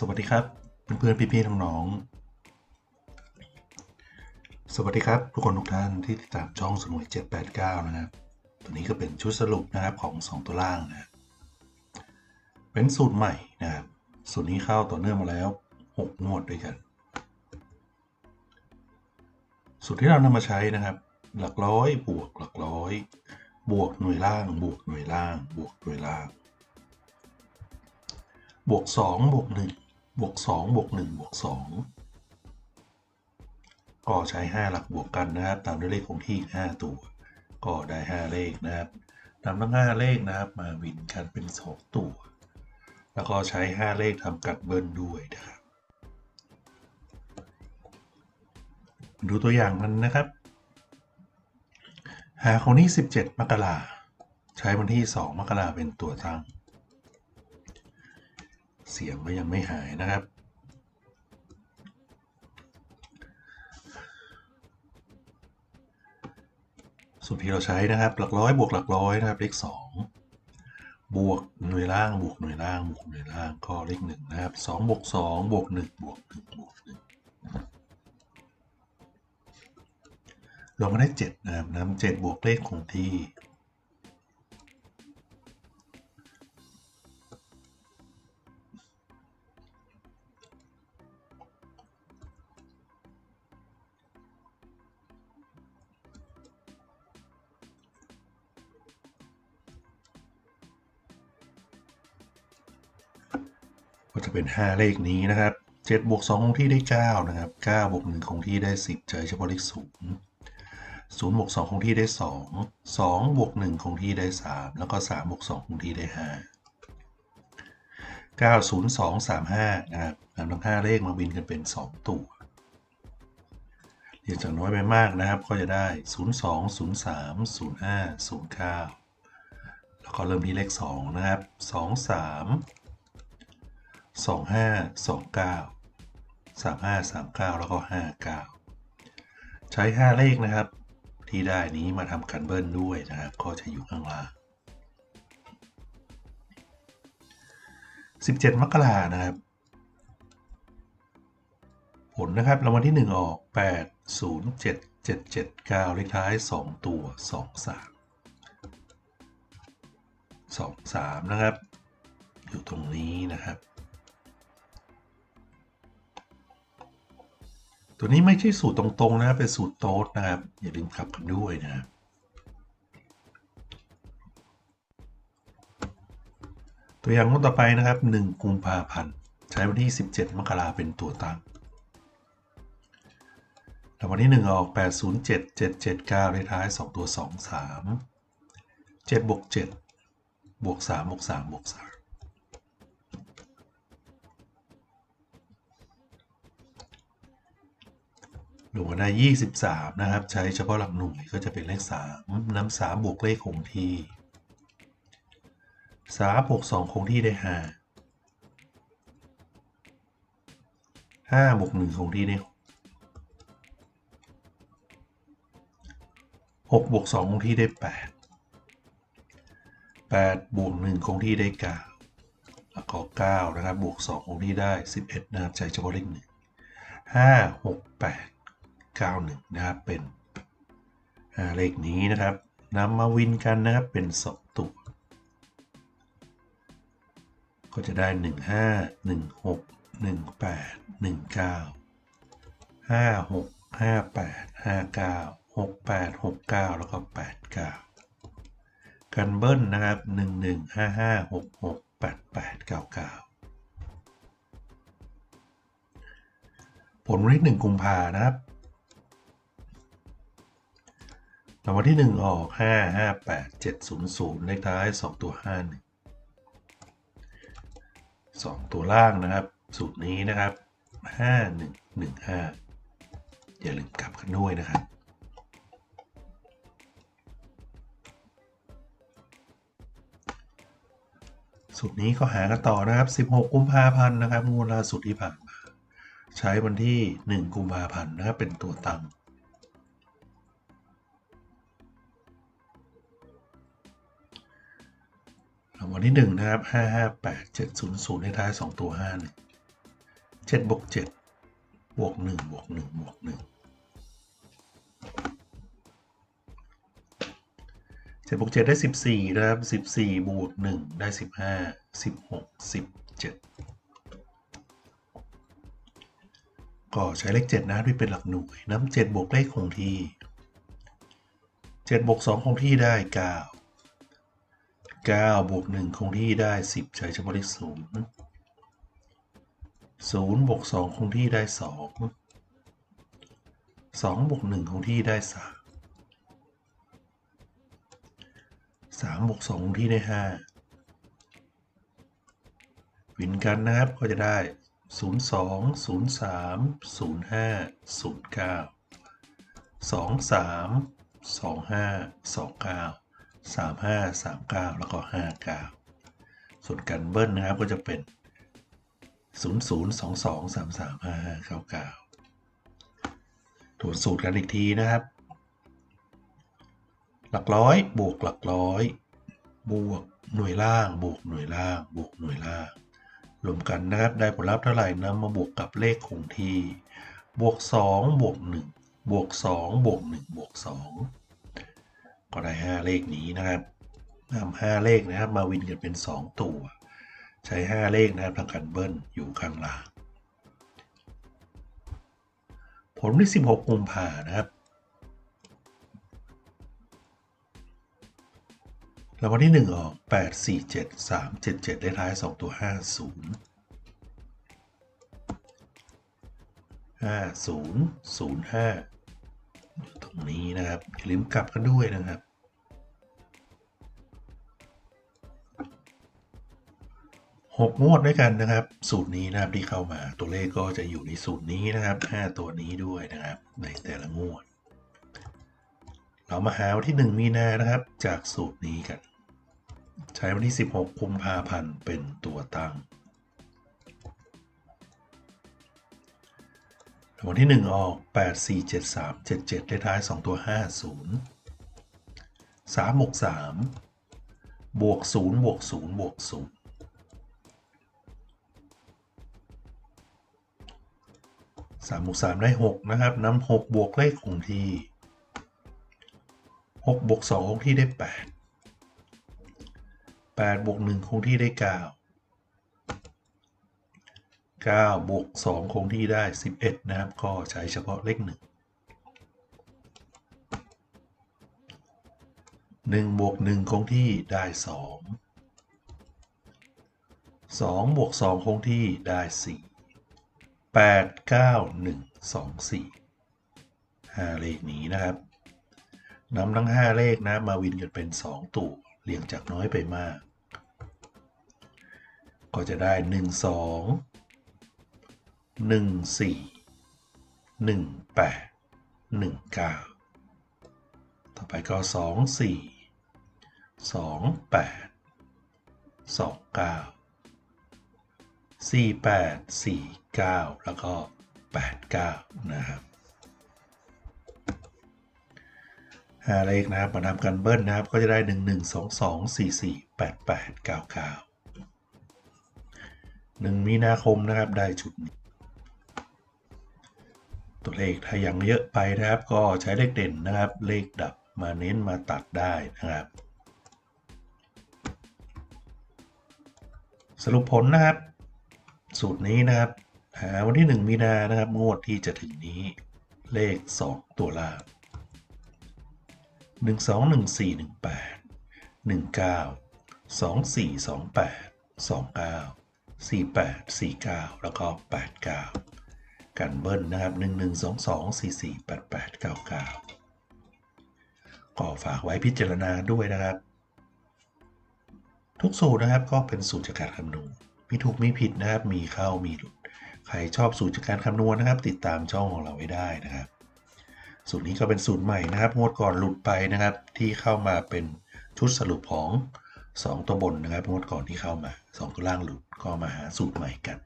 สวัสดีครับเพื่อนๆพี่ๆน้องๆสวัสดีครับ ทุกคนทุกท่านที่ติดตามช่องสนุย789 นะครับ ตัวนี้ก็เป็นชุดสรุปนะครับของ 2 ตัวล่างนะครับเป็นสูตรใหม่นะครับสูตรนี้เข้าต่อเนื่องมาแล้ว 6 งวดด้วยกัน สูตรที่เรานำมาใช้นะครับ หลักร้อยบวกหลักร้อย บวกหน่วยล่าง บวกหน่วยล่าง บวกหน่วยล่างบวก 2 บวก 1 บวก2บวก1บวก2ก็ใช้ 5 หลักบวกกันนะครับ ตามด้วยเลขคงที่ 5 ตัว ก็ได้ 5 เลขนะครับนำทั้ง 5 เลขนะครับ มาวินกันเป็น 2 ตัว แล้วก็ใช้ 5 เลขทำกัดเบิ้ลด้วยนะครับ ดูตัวอย่างมันนะครับ หาของที่ 17 มกราใช้วันที่ 2 มกราเป็นตัวตั้ง เสียงก็ยังไม่หายนะครับ สูตรที่เราใช้นะครับ หลักร้อยบวกหลักร้อยนะครับ เลขสองบวกหน่วยล่างบวกหน่วยล่างบวกหน่วยล่างก็เลขหนึ่งนะครับสองบวกสองบวกหนึ่งบวกหนึ่งบวกหนึ่งรวมกันได้เจ็ดนะครับนำเจ็ดบวกเลขคงที่ จะเป็น 5 เลขนี้นะครับ7บวก2คงที่ได้9นะครับ9บวก1คงที่ได้ 10 เจอเฉพาะเลข0 0บวก2คงที่ได้ 2 2บวก1คงที่ได้ 3 แล้วก็3บวก2คงที่ได้ 5 9 0 2 3 5นะครับนำทั้ง5เลขมาวินกันเป็น 2 ตัวเรียนจากน้อยไปมากนะครับ ก็จะได้ 0 2 0 3 0 5 0 9 แล้วก็เริ่มที่เลข 2 นะครับ 2 3 สองห้าสองเก้าสามห้าสามเก้าแล้วก็ห้าเก้าใช้ห้าเลขนะครับ ที่ได้นี้มาทำกันเบิ้ลด้วยนะครับ ก็จะอยู่ข้างล่างสิบเจ็ดมกรานะครับ ผลนะครับรางวัลที่หนึ่งออกแปดศูนย์เจ็ดเจ็ดเจ็ดเก้าเลขท้ายสองตัวสองสามสองสามนะครับ อยู่ตรงนี้นะครับ ตัวนี้ไม่ใช่สูตรตรงๆนะครับเป็นสูตรโต๊ดนะครับ อย่าลืมขับกันด้วยนะครับตัวอย่างต่อไปนะครับ1กุมภาพันธ์ใช้วันที่ 17 มกราเป็นตัวตั้งรางวัลที่ 1 ออก 807 779เลขท้าย 2 ตัว 2 3 7บวก7บวก3บวก3บวก3 รวมกันได้ 23 นะครับ ใช้เฉพาะหลักหน่วยก็จะเป็นเลข 3 น้ำ3บวกเลขคงที่3บวก2คงที่ได้ 5 5บวก1คงที่ได้ 6 บวก2คงที่ได้ 8 8 บวก1คงที่ได้ 9 แล้วก็9นะครับ บวก2คงที่ได้ 11 นะครับ ใช้เฉพาะเลขหนึ่ง5 6 8 9 1นะครับเป็นเลขนี้นะครับนำมาวินกันนะครับ เป็น2ตัว ก็จะได้ 1 5 1 6 1 8 1 9 5 6 5 8 5 9 6 8 6 9 แล้วก็ 8 9 กันเบิ้ลนะครับ 1 1 5 5 6 6 8 8 9 9 ผลวันที่1กุมภานะครับ รางวัลที่ 1 ออก 5 5 8 7 0 0 เลขท้าย 2 ตัว 5 1 2 ตัวล่างนะครับ สูตรนี้นะครับ 5 1 1 5 อย่าลืมกลับกันด้วยนะครับสูตรนี้ก็หากันต่อนะครับ 16 กุมภาพันธ์นะครับ งวดล่าสุดที่ผ่านมา ใช้วันที่ 1 กุมภาพันธ์นะครับ เป็นตัวตั้งางวัลที่1นะครับ558 700ในท้าย2ตัว51 7บวก7บวก1บวก1บวก1เจ็ดบวกเจ็ดได้สิบสี่นะครับสิบสี่บวกหนึ่งได้สิบห้าสิบหกสิบเจ็ดก็ใช้เลขเจ็ดนะที่เป็นหลักหน่วยน้ำเจ็ดบวกเลขคงที่เจ็ดบวกสองคงที่ได้เก้า เก้าบวกหนึ่งคงที่ได้สิบใช้เฉพาะเลขศูนย์ศูนย์บวกสองคงที่ได้สองสองบวกหนึ่งคงที่ได้สามสามบวกสองคงที่ได้ห้าวินกันนะครับก็จะได้ศูนย์สองศูนย์สามศูน ย์ห้าศูนย์เก้าสามห้าสามเก้าแล้วก็ห้าเก้าส่วนกันเบิ้ลนะครับก็จะเป็นศูนย์ศูนย์สองสองสามสามห้าเก้าเก้าตรวจสูตรกันอีกทีนะครับ หลักร้อยบวกหลักร้อย บวกหน่วยล่างบวกหน่วยล่างบวกหน่วยล่างรวมกันนะครับได้ผลลัพธ์เท่าไหร่นำมาบวกกับเลขคงที่ บวก 2 บวก 1 บวก 2 บวก 1 บวก 2 5 เลขนี้นะครับนำ5เลขนะครับ มาวินกันเป็น 2 ตัว ใช้ 5 เลขนะครับทางกันเบิ้ลอยู่ข้างล่าง ผลที่ 16กุมภานะครับรางวัลที่ 1 ออก 8 4 7 3 7 7 ได้ท้าย 2 ตัว 50 50 05อยู่ตรงนี้นะครับอย่าลืมกลับกันด้วยนะครับ หกงวดด้วยกันนะครับ สูตรนี้นะครับที่เข้ามาตัวเลขก็จะอยู่ในสูตรนี้นะครับห้าตัวนี้ด้วยนะครับ ในแต่ละงวด เรามาหาวันที่ 1 มีนานะครับ จากสูตรนี้กัน ใช้วันที่ 16กุมภาพันธ์เป็นตัวตั้งวันที่ 1 ออก 8 4 7 3 7 7ได้ท้าย 2 ตัว 50 3บวก3บวก 0 บวก 0 บวก 0 3บวก3ได้ 6 นะครับนำ6บวกเลขคงที่6บวก2คงที่ได้ 8 8บวก1คงที่ได้ 9 9บวก2คงที่ได้ 11 นะครับ ก็ใช้เฉพาะเลข 1 1บวก1คงที่ได้ 2 2บวก2คงที่ได้ 4 8 9 1 2 4 5 เลขนี้นะครับนำทั้ง 5 เลขนะมาวินกันเป็น 2ตัวเรียงจากน้อยไปมาก ก็จะได้ 1 2 1 4 1 8 1 9 ต่อไปก็ 2 4 2 8 2 9 4 8 4 9 แล้วก็ 8 9 นะครับหาเลขนะครับมาทำกันเบิ้ลนะครับ ก็จะได้ 1 1 2 2 4 4 8 8 9 9 1 มีนาคมนะครับได้ชุดนี้ ตัวเลขถ้ายังเยอะไปนะครับ ก็ใช้เลขเด่นนะครับ เลขดับมาเน้นมาตัดได้นะครับ สรุปผลนะครับ สูตรนี้นะครับ หาวันที่ 1 มีนานะครับ งวดที่จะถึงนี้ เลข 2 ตัวล่าง 1 2 1 4 1 8 1 9 2 4 2 8 2 9 4 8 4 9 แล้วก็ 8 9 กันเบิ้ลนะครับ 1 1 2 2 4 4 8 8 9 9 ก็ฝากไว้พิจารณาด้วยนะครับ ทุกสูตรนะครับก็เป็นสูตรจากการคำนวณ มีถูกมีผิดนะครับ มีเข้ามีหลุด ใครชอบสูตรจากการคำนวณนะครับ ติดตามช่องของเราไว้ได้นะครับ สูตรนี้ก็เป็นสูตรใหม่นะครับงวดก่อนหลุดไปนะครับ ที่เข้ามาเป็นชุดสรุปของ 2 ตัวบนนะครับงวดก่อนที่เข้ามา 2 ตัวล่างหลุดก็มาหาสูตรใหม่กัน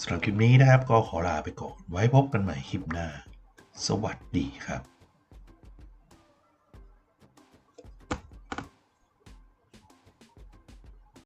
สำหรับคลิปนี้นะครับก็ขอลาไปก่อน ไว้พบกันใหม่คลิปหน้า สวัสดีครับ